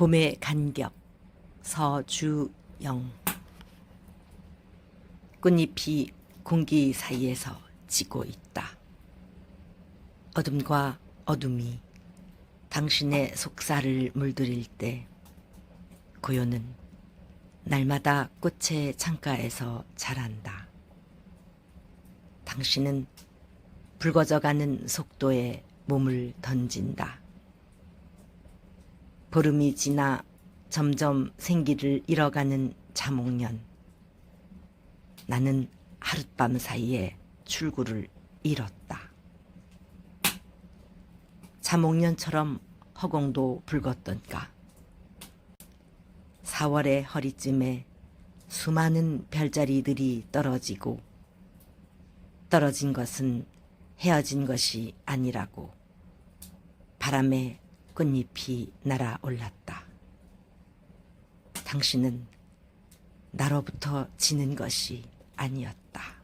봄의 간격 서주영 꽃잎이 공기 사이에서 지고 있다. 어둠과 어둠이 당신의 속살을 물들일 때 고요는 날마다 꽃의 창가에서 자란다. 당신은 붉어져가는 속도에 몸을 던진다. 보름이 지나 점점 생기를 잃어가는 자목년. 나는 하룻밤 사이에 출구를 잃었다. 자목년처럼 허공도 붉었던가. 4월의 허리쯤에 수많은 별자리들이 떨어지고 떨어진 것은 헤어진 것이 아니라고 바람에 꽃잎이 날아올랐다. 당신은 나로부터 지는 것이 아니었다.